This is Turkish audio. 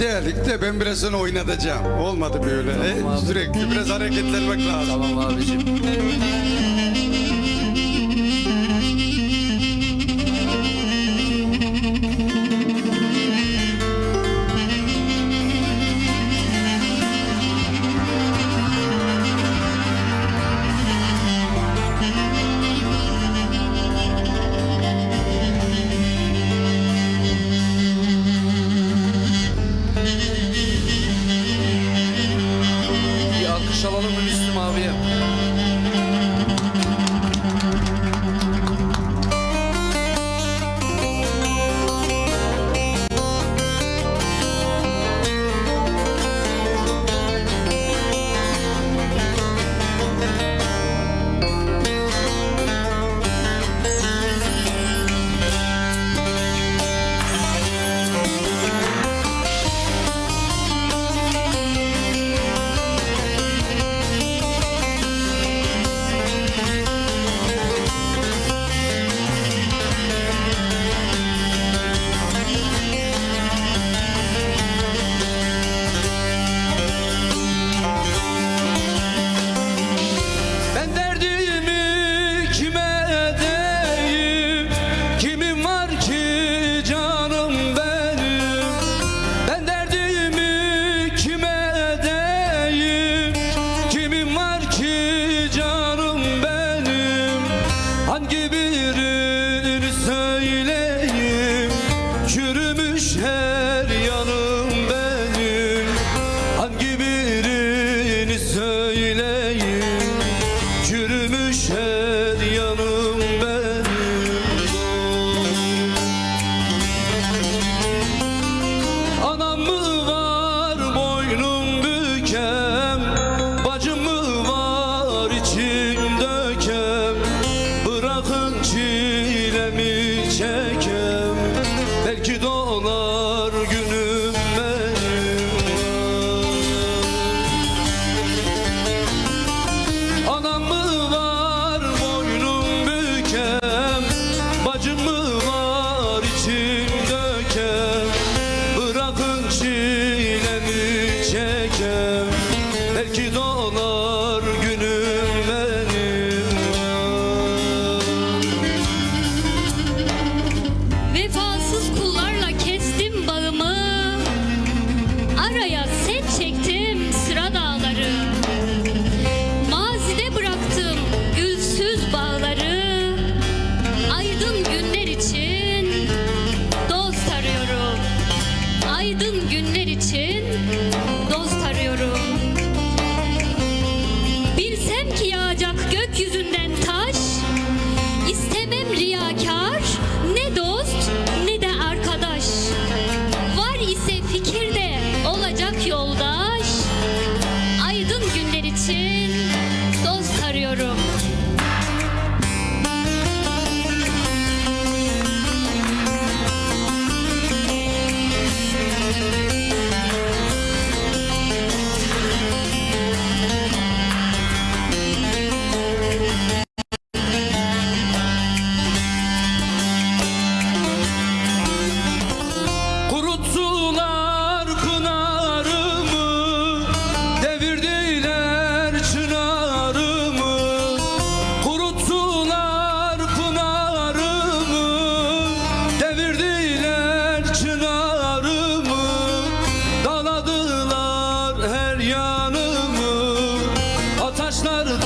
Dedik de ben biraz sonra oynatacağım. Olmadı böyle. Tamam E. Sürekli biraz hareketlenmek lazım. Tamam abicim. Yeah. taşları